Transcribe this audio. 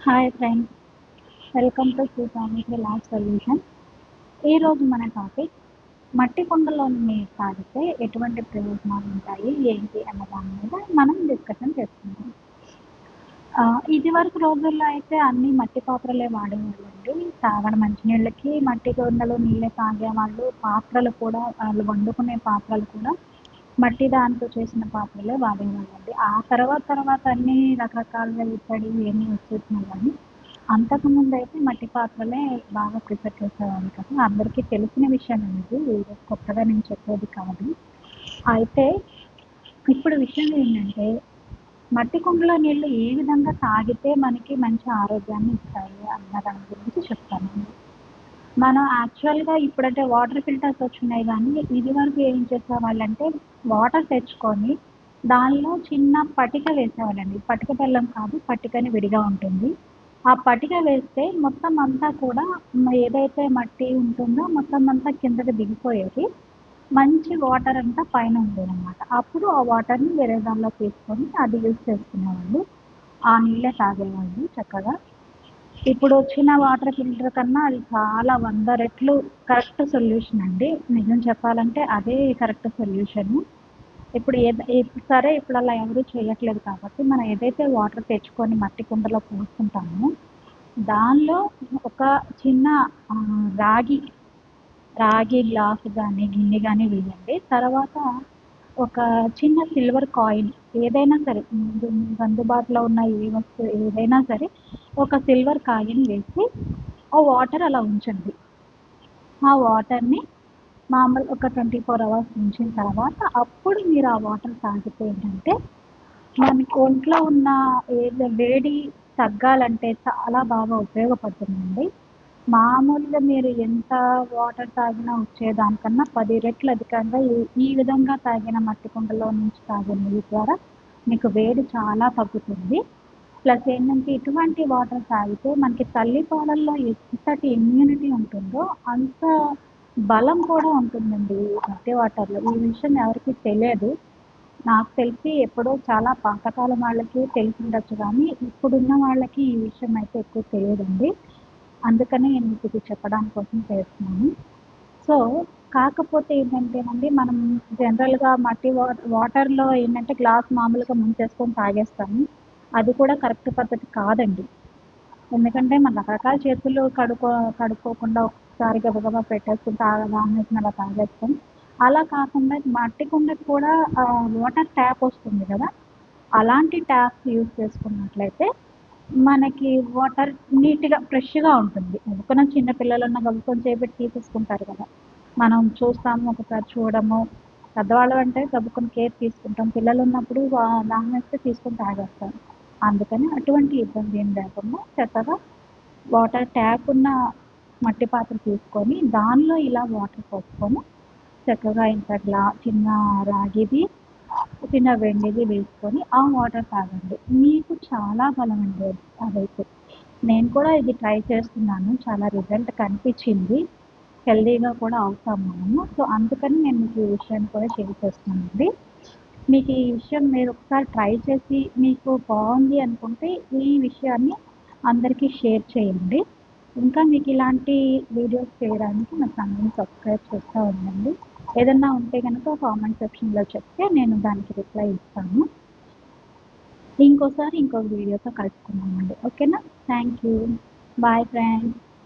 Hi friends welcome to Srikamitri lab solution ఈరోజు మన topic మట్టి కుండలోని నీరు తాగితే ఎటువంటి ప్రయోజనాలు ఉంటాయి ఏంటి అన్న దాని మీద మనం డిస్కషన్ చేసుకుందాం ఇది వరకు రోజుల్లో అయితే అన్ని మట్టి పాత్రలే వాడేవాళ్ళండి. తాగడం మంచినీళ్ళకి మట్టి కుండలో నీళ్ళే తాగేవాళ్ళు పాత్రలు కూడా వాళ్ళు వండుకునే పాత్రలు కూడా మట్టి దాంతో చేసిన పాత్రలే వాడేవాళ్ళండి ఆ తర్వాత తర్వాత అన్ని రకరకాలుగా ఇత్తడి ఇవన్నీ వచ్చేసినాయి కానీ అంతకుముందు అయితే మట్టి పాత్రలే బాగా ప్రిఫర్ చేసేవాళ్ళు కదా. అందరికీ తెలిసిన విషయం అనేది కొత్తగా నేను చెప్పేది కాదు. అయితే ఇప్పుడు విషయం ఏంటంటే మట్టి కుండలో నీళ్ళు ఏ విధంగా తాగితే మనకి మంచి ఆరోగ్యాన్ని ఇస్తాయి అన్న దాని గురించి చెప్తానండి మనం యాక్చువల్గా ఇప్పుడంటే వాటర్ ఫిల్టర్స్ వచ్చినాయి కానీ ఇది వరకు ఏం చేసేవాళ్ళంటే వాటర్ తెచ్చుకొని దానిలో చిన్న పటిక వేసేవాళ్ళండి. పటిక బెల్లం కాదు పటికని విడిగా ఉంటుంది. ఆ పటిక వేస్తే మొత్తం అంతా కూడా ఏదైతే మట్టి ఉంటుందో మొత్తం అంతా కిందకి దిగిపోయేది. మంచి వాటర్ అంతా పైన ఉండేదన్నమాట. అప్పుడు ఆ వాటర్ని వేరే దానిలో తీసుకొని అది యూజ్ చేసుకునేవాళ్ళు. ఆ నీళ్ళే తాగేవాళ్ళు చక్కగా. ఇప్పుడు వచ్చిన వాటర్ ఫిల్టర్ కన్నా అది చాలా వంద రెట్లు కరెక్ట్ సొల్యూషన్ అండి. నిజం చెప్పాలంటే అదే కరెక్ట్ సొల్యూషన్. ఇప్పుడు ఏద సరే ఇప్పుడు అలా ఎవరు చేయట్లేదు కాబట్టి మనం ఏదైతే వాటర్ తెచ్చుకొని మట్టి కుండలో పోసుకుంటామో దానిలో ఒక చిన్న రాగి రాగి గ్లాస్ కానీ గిన్నె కానీ వేయండి. తర్వాత ఒక చిన్న సిల్వర్ కాయిన్ ఏదైనా సరే ముందు మీకు అందుబాటులో ఉన్న ఏ వస్తువు ఏదైనా సరే ఒక సిల్వర్ కాయిన్ వేసి ఆ వాటర్ అలా ఉంచండి. ఆ వాటర్ని మామూలు ఒక ట్వంటీ ఫోర్ అవర్స్ ఉంచిన తర్వాత అప్పుడు మీరు ఆ వాటర్ తాగితే ఏంటంటే మనకి ఒంట్లో ఉన్న ఏ వేడి తగ్గాలంటే చాలా బాగా ఉపయోగపడుతుందండి. మామూలుగా మీరు ఎంత వాటర్ తాగినా వచ్చేదానికన్నా పది రెట్లు అధికంగా ఈ- ఈ విధంగా తాగిన మట్టి కుండలో నుంచి తాగే నీరు ద్వారా మీకు వేడి చాలా తగ్గుతుంది. ప్లస్ ఏంటంటే ఇటువంటి వాటర్ తాగితే మనకి తల్లిపాలల్లో ఎంతటి ఇమ్యూనిటీ ఉంటుందో అంత బలం కూడా ఉంటుందండి ఈ మట్టి వాటర్లో. ఈ విషయం ఎవరికి తెలియదు. నాకు తెలిసి ఎప్పుడో చాలా పాతకాలం వాళ్ళకి తెలిసి ఉండొచ్చు కానీ ఇప్పుడున్న వాళ్ళకి ఈ విషయం అయితే ఎక్కువ తెలియదండి. అందుకని నేను మీకు ఇది చెప్పడానికి కోసం చేస్తున్నాను. సో కాకపోతే ఏంటంటేనండి మనం జనరల్గా మట్టి వాటర్ వాటర్లో ఏంటంటే గ్లాస్ మామూలుగా ముంచేసుకొని తాగేస్తాము. అది కూడా కరెక్ట్ పద్ధతి కాదండి. ఎందుకంటే మన రకరకాల చేతులు కడుక్కో కడుక్కోకుండా ఒకసారి గబగబా పెట్టేసుకుని తాగదాన్ని అలా తాగేస్తాం. అలా కాకుండా మట్టి కుండకి కూడా వాటర్ ట్యాప్ వస్తుంది కదా? అలాంటి ట్యాప్ యూజ్ చేసుకున్నట్లయితే మనకి వాటర్ నీట్గా ఫ్రెష్గా ఉంటుంది. ఎందుకన్నా చిన్న పిల్లలన్న గబుకొని చేపెట్టి తీసేసుకుంటారు కదా. మనం చూస్తాము ఒకసారి చూడము. పెద్దవాళ్ళు అంటే గబుకొని కేర్ తీసుకుంటాం. పిల్లలు ఉన్నప్పుడు వా- దాహం వేస్తే తీసుకొని తాగేస్తాం అందుకని అటువంటి ఇబ్బంది ఏం లేకుండా చక్కగా వాటర్ ట్యాప్ ఉన్న మట్టి పాత్ర తీసుకొని దానిలో ఇలా వాటర్ పోసుకొని చక్కగా ఇంత గ్లా చిన్న రాగిది చిన్న వెండిది వేసుకొని ఆ వాటర్ తాగండి. మీకు చాలా బలం అండి అదైతే. నేను కూడా ఇది ట్రై చేస్తున్నాను. చాలా రిజల్ట్ కనిపించింది. హెల్దీగా కూడా అవుతాం మనము. సో అందుకని నేను మీకు ఈ విషయాన్ని కూడా షేర్ చేస్తున్నానండి. మీకు ఈ విషయం మీరు ఒకసారి ట్రై చేసి మీకు బాగుంది అనుకుంటే ఈ విషయాన్ని అందరికీ షేర్ చేయండి. ఇంకా మీకు ఇలాంటి వీడియోస్ చేయడానికి నా ఛానల్ని సబ్స్క్రైబ్ చేస్తూ ఉండండి. ఏదన్నా ఉంటే కనుక కామెంట్ సెక్షన్లో చెప్తే నేను దానికి రిప్లై ఇస్తాను. ఇంకోసారి ఇంకొక వీడియోతో కలుసుకుందామండి. ఓకేనా థ్యాంక్ యూ బాయ్ ఫ్రెండ్స్